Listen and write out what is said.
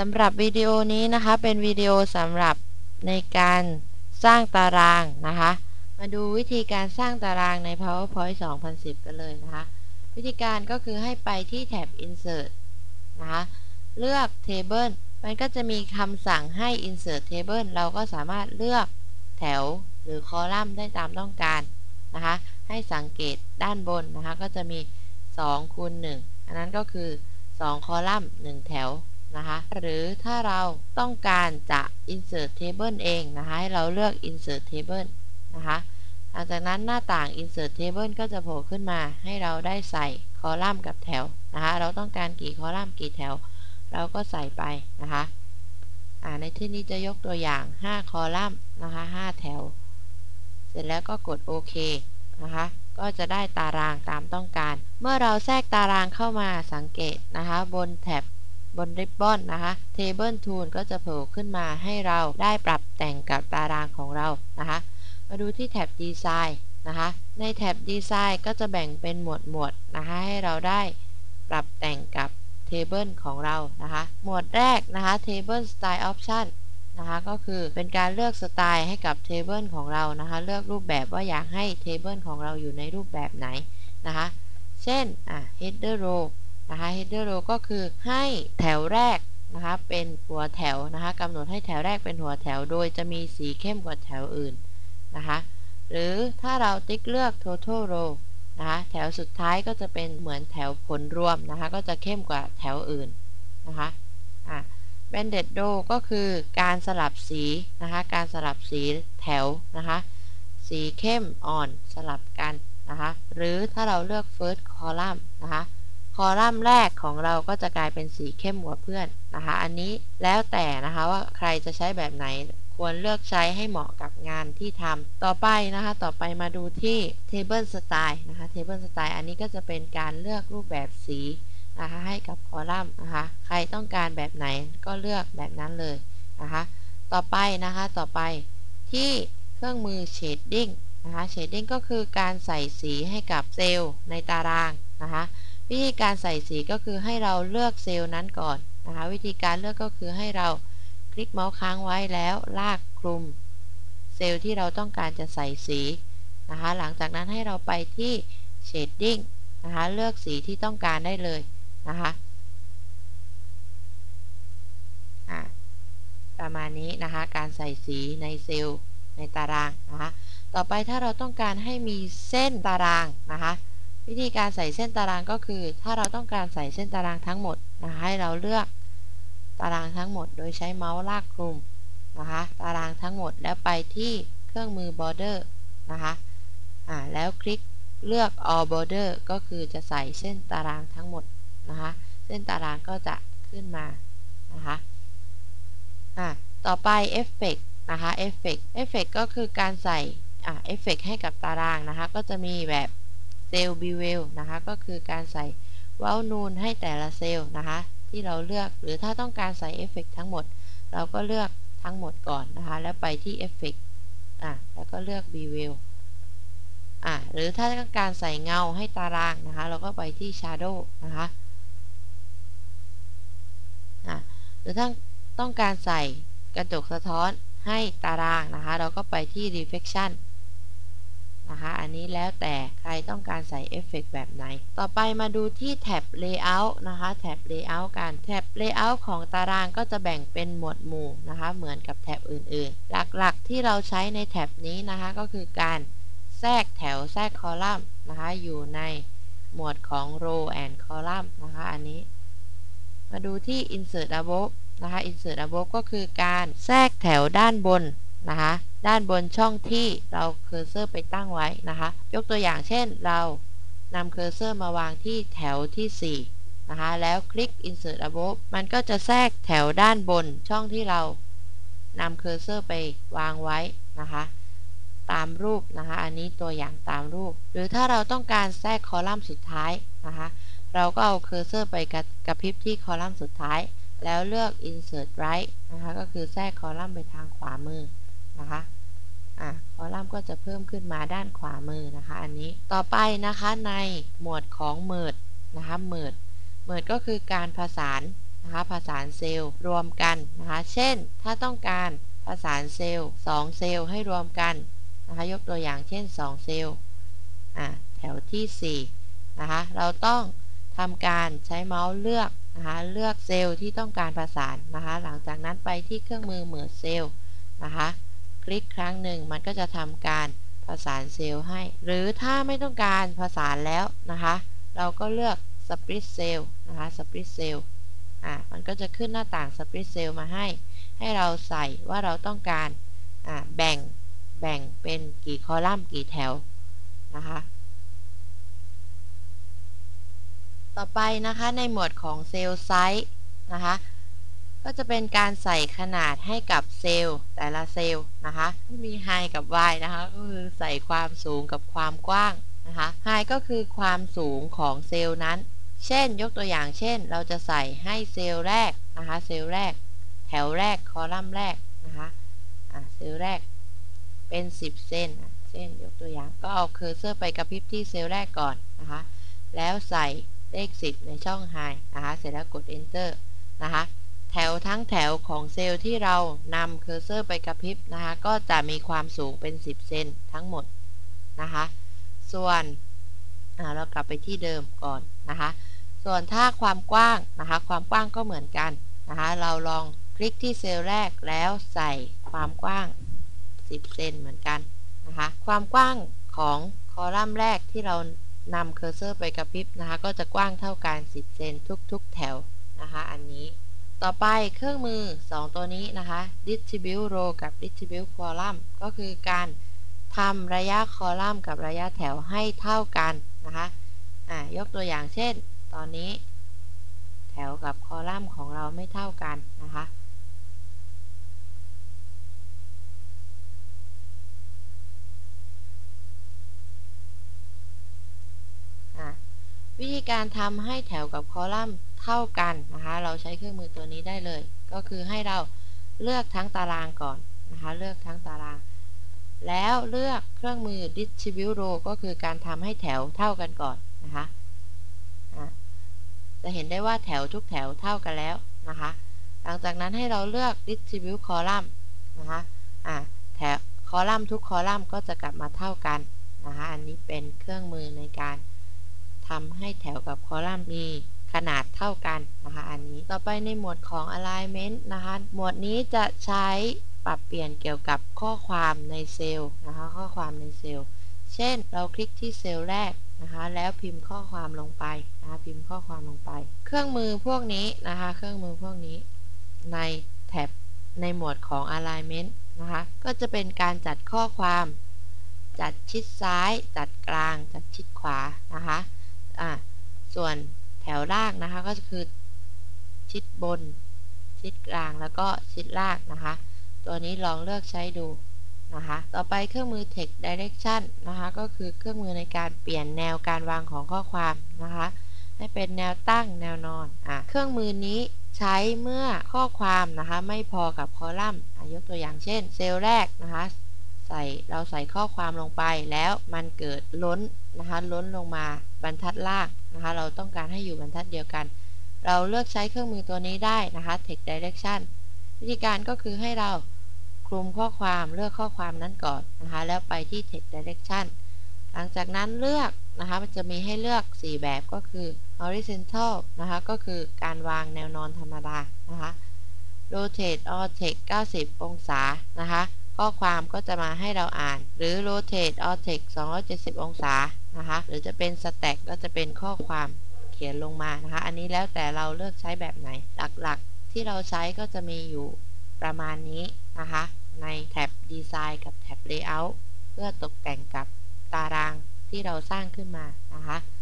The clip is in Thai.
สำหรับวิดีโอนี้นะคะ เป็นวิดีโอสำหรับในการสร้างตารางนะคะ มาดูวิธีการสร้างตารางใน PowerPoint 2010 กันเลยนะคะ วิธีการก็คือให้ไปที่แท็บ Insert นะคะ เลือก Table มันก็จะมีคำสั่งให้ Insert Table เราก็สามารถเลือกแถวหรือคอลัมน์ได้ตามต้องการนะคะ ให้สังเกตด้านบนนะคะ ก็จะมี2คูณ1อันนั้นก็คือ 2 คอลัมน์ 1 แถว นะคะ หรือถ้าเราต้องการจะ insert table เองนะคะ ให้เราเลือก insert table นะคะหลังจากนั้นหน้าต่าง insert table ก็จะโผล่ขึ้นมาให้เราได้ใส่คอลัมน์กับแถวนะคะ เราต้องการกี่คอลัมน์กี่แถว เราก็ใส่ไปนะคะในที่นี้จะยกตัวอย่าง 5 คอลัมน์นะคะ 5 แถว เสร็จแล้วก็กดโอเคนะคะ ก็จะได้ตารางตามต้องการ เมื่อเราแทรกตารางเข้ามาสังเกตนะคะ บนแท็บ บนริบบอนนะคะ Table Tool ก็จะโผล่ขึ้นมาให้เราได้ปรับแต่งกับตารางของเรานะคะ มาดูที่แท็บ Design นะคะ ในแท็บ Design ก็จะแบ่งเป็นหมวดหมวดนะคะ ให้เราได้ปรับแต่งกับ Table ของเรานะคะ หมวดแรกนะคะ Table Style Option นะคะก็คือเป็นการเลือกสไตล์ให้กับ Table ของเรานะคะ เลือกรูปแบบว่าอยากให้ Table ของเราอยู่ในรูปแบบไหนนะคะ เช่นอะ Header Row นะคะ header row ก็คือให้แถวแรกนะคะเป็นหัวแถวนะคะกำหนดให้แถวแรกเป็นหัวแถว โดยจะมีสีเข้มกว่าแถวอื่นนะคะหรือถ้าเราติ๊กเลือก total row นะคะแถวสุดท้ายก็จะเป็นเหมือนแถวผลรวมนะคะก็จะเข้มกว่าแถวอื่นนะคะอะ banded row ก็คือการสลับสีนะคะการสลับสีแถวนะคะสีเข้มอ่อนสลับกันนะคะหรือถ้าเราเลือก first column นะคะ คอลัมน์แรกของเราก็จะกลายเป็นสีเข้มกว่าเพื่อนนะคะ อันนี้แล้วแต่นะคะว่าใครจะใช้แบบไหนควรเลือกใช้ให้เหมาะกับงานที่ทำต่อไปนะคะ ต่อไปมาดูที่ Table Style นะคะ Table Style อันนี้ก็จะเป็นการเลือกรูปแบบสีนะคะให้กับคอลัมน์นะคะ ใครต้องการแบบไหนก็เลือกแบบนั้นเลยนะคะ ต่อไปนะคะ ต่อไปที่เครื่องมือ Shading นะคะ Shading ก็คือการใส่สีให้กับเซลล์ในตารางนะคะ วิธีการใส่สีก็คือให้เราเลือกเซลล์นั้นก่อนนะคะ วิธีการเลือกก็คือให้เราคลิกเมาส์ค้างไว้แล้วลากคลุม เซลล์ที่เราต้องการจะใส่สีนะคะ หลังจากนั้นให้เราไปที่ shading นะคะ เลือกสีที่ต้องการได้เลยนะคะประมาณนี้นะคะ การใส่สีในเซลล์ในตารางนะคะ ต่อไปถ้าเราต้องการให้มีเส้นตารางนะคะ วิธีการใส่เส้นตารางก็คือ ถ้าเราต้องการใส่เส้นตารางทั้งหมดนะคะให้เราเลือกตารางทั้งหมด โดยใช้เมาส์ลากคลุมนะคะตารางทั้งหมดแล้วไปที่เครื่องมือ border นะคะอ่าแล้วคลิกเลือก all border ก็คือจะใส่เส้นตารางทั้งหมดนะคะเส้นตารางก็จะขึ้นมานะคะอ่าต่อไป effect นะคะ effect effect ก็คือการใส่อ่า effect ให้กับตารางนะคะก็จะมีแบบ เซลล์บิเวลนะคะ ก็คือการใส่วาลนูนให้แต่ละเซลล์นะคะ ที่เราเลือกหรือถ้าต้องการใส่เอฟเฟกทั้งหมด เราก็เลือกทั้งหมดก่อนนะคะ แล้วไปที่เอฟเฟกอะแล้วก็เลือกบิเวลอะหรือถ้าต้องการใส่เงาให้ตารางนะคะ เราก็ไปที่ Shadow นะคะอะหรือถ้าต้องการใส่กระจกสะท้อนให้ตารางนะคะ เราก็ไปที่ Reflection นะคะ อันนี้แล้วแต่ใครต้องการใส่เอฟเฟกแบบไหน ต่อไปมาดูที่แท็บ Layout นะคะแท็บ Layout กันแท็บ Layout ของตารางก็จะแบ่งเป็นหมวดหมู่นะคะ เหมือนกับแท็บอื่นๆ หลักๆที่เราใช้ในแท็บนี้นะคะก็คือการแทรกแถวแทรกคอลัมน์นะคะอยู่ในหมวดของ row and column นะคะ อันนี้ มาดูที่ insert above นะคะ insert above ก็คือการแทรกแถวด้านบน นะคะ ด้านบนช่องที่เราเคอร์เซอร์ไปตั้งไว้นะคะ ยกตัวอย่างเช่นเรานำเคอร์เซอร์มาวางที่แถวที่ 4 นะคะ แล้วคลิก insert above มันก็จะแทรกแถวด้านบนช่องที่เรานำเคอร์เซอร์ไปวางไว้นะคะ ตามรูปนะคะ อันนี้ตัวอย่างตามรูป หรือถ้าเราต้องการแทรกคอลัมน์สุดท้ายนะคะ เราก็เอาเคอร์เซอร์ไปกระพริบที่คอลัมน์สุดท้าย แล้วเลือก insert right นะคะ ก็คือแทรกคอลัมน์ไปทางขวามือ นะคะอะคอลัมน์ก็จะเพิ่มขึ้นมาด้านขวามือนะคะ อันนี้ต่อไปนะคะในหมวดของเมิดนะคะเมิดเมิดก็คือการผสานนะคะผสานเซลล์รวมกันนะคะเช่น ถ้าต้องการผสานเซลล์2เซลล์ให้รวมกันนะคะยกตัวอย่างเช่น 2 เซลล์แถวที่4นะคะเราต้องทำการใช้เมาส์เลือกนะคะเลือกเซลล์ที่ต้องการผสานนะคะหลังจากนั้นไปที่เครื่องมือเหมือเซลล์นะคะ คลิกครั้งหนึ่งมันก็จะทำการผสานเซลล์ให้ หรือถ้าไม่ต้องการผสานแล้วนะคะ เราก็เลือก split cell นะคะ split cell อ่ามันก็จะขึ้นหน้าต่าง split cell มาให้ ให้เราใส่ว่าเราต้องการอ่าแบ่งแบ่งเป็นกี่คอลัมน์กี่แถวนะคะ ต่อไปนะคะในหมวดของเซลล์ไซส์นะคะ ก็จะเป็นการใส่ขนาดให้กับเซลล์แต่ละเซลล์นะคะมี high กับ wide นะคะก็คือใส่ความสูงกับความกว้างนะคะ high ก็คือความสูงของเซลล์นั้น เช่น ยกตัวอย่างเช่น เราจะใส่ให้เซลล์แรกนะคะเซลล์แรก แถวแรกคอลัมน์แรกนะคะะเซลล์แรกเป็น 10 เส้นเส้นยกตัวอย่างก็เอาเคอร์เซอร์ไปกระพริบที่เซลล์แรกก่อนนะคะแล้วใส่เลข 10 ในช่อง high นะคะเสร็จแล้วกด enter นะคะ แถวทั้งแถวของเซลล์ที่เรานำเคอร์เซอร์ไปกระพริบนะคะ ก็จะมีความสูงเป็น 10 เซนทั้งหมดนะคะ ส่วนเรากลับไปที่เดิมก่อนนะคะ ส่วนถ้าความกว้างนะคะ ความกว้างก็เหมือนกันนะคะ เราลองคลิกที่เซลล์แรกแล้วใส่ความกว้าง 10 เซนเหมือนกันนะคะ ความกว้างของคอลัมน์แรกที่เรานำเคอร์เซอร์ไปกระพริบนะคะ ก็จะกว้างเท่ากัน 10 เซนทุกๆ แถวนะคะ อันนี้ ต่อไปเครื่องมือ 2 ตัวนี้นะคะ distribute row กับ distribute column ก็คือการทำระยะคอลัมน์กับระยะแถวให้เท่ากันนะคะะยกตัวอย่างเช่น ตอนนี้ แถวกับคอลัมน์ของเราไม่เท่ากันนะคะ วิธีการทำให้แถวกับคอลัมน์ เท่ากันนะคะ เราใช้เครื่องมือตัวนี้ได้เลย ก็คือให้เราเลือกทั้งตารางก่อนนะคะ เลือกทั้งตาราง แล้วเลือกเครื่องมือ distribute row ก็คือการทำให้แถวเท่ากันก่อนนะคะจะเห็นได้ว่าแถวทุกแถวเท่ากันแล้วนะคะ หลังจากนั้นให้เราเลือก distribute column นะคะแถวคอลัมน์ทุกคอลัมน์ก็จะกลับมาเท่ากันนะคะ อันนี้เป็นเครื่องมือในการทำให้แถวกับคอลัมน์มี ขนาดเท่ากันนะคะ อันนี้ต่อไปในหมวดของ alignment นะคะ หมวดนี้จะใช้ปรับเปลี่ยนเกี่ยวกับข้อความในเซลล์นะคะ ข้อความในเซลล์ เช่น เราคลิกที่เซลล์แรกนะคะ แล้วพิมพ์ข้อความลงไปนะคะพิมพ์ข้อความลงไป เครื่องมือพวกนี้นะคะ เครื่องมือพวกนี้ในแท็บในหมวดของ alignment นะคะ ก็จะเป็นการจัดข้อความ จัดชิดซ้าย จัดกลาง จัดชิดขวานะคะ อ่า ส่วน ถวล่างนะคะ ก็คือชิดบน ชิดกลางแล้วก็ชิดล่างนะคะ ตัวนี้ลองเลือกใช้ดูนะคะ ต่อไปเครื่องมือ text direction นะคะ ก็คือเครื่องมือในการเปลี่ยนแนวการวางของข้อความนะคะ ให้เป็นแนวตั้งแนวนอนอะเครื่องมือนี้ใช้เมื่อข้อความนะคะ ไม่พอกับคอลัมน์ยกตัวอย่างเช่น เซลล์แรกนะคะ ใส่เราใส่ข้อความลงไปแล้วมันเกิดล้นนะคะ ล้นลงมาบรรทัดล่าง นะคะ เราต้องการให้อยู่บรรทัดเดียวกัน เราเลือกใช้เครื่องมือตัวนี้ได้นะคะ text direction วิธีการก็คือให้เราคลุมข้อความเลือกข้อความนั้นก่อนนะคะ แล้วไปที่ text direction หลังจากนั้นเลือกนะคะ มันจะมีให้เลือก 4 แบบก็คือ horizontal นะคะ ก็คือการวางแนวนอนธรรมดานะคะ rotate all text 90 องศานะคะ ข้อความก็จะมาให้เราอ่าน หรือ rotate all text 270 องศานะคะ หรือจะเป็น stack ก็จะเป็นข้อความเขียนลงมานะคะ อันนี้แล้วแต่เราเลือกใช้แบบไหน หลักๆ ที่เราใช้ก็จะมีอยู่ประมาณนี้นะคะ ในแท็บ Design กับแท็บ Layout เพื่อตกแต่งกับตารางที่เราสร้างขึ้นมานะคะ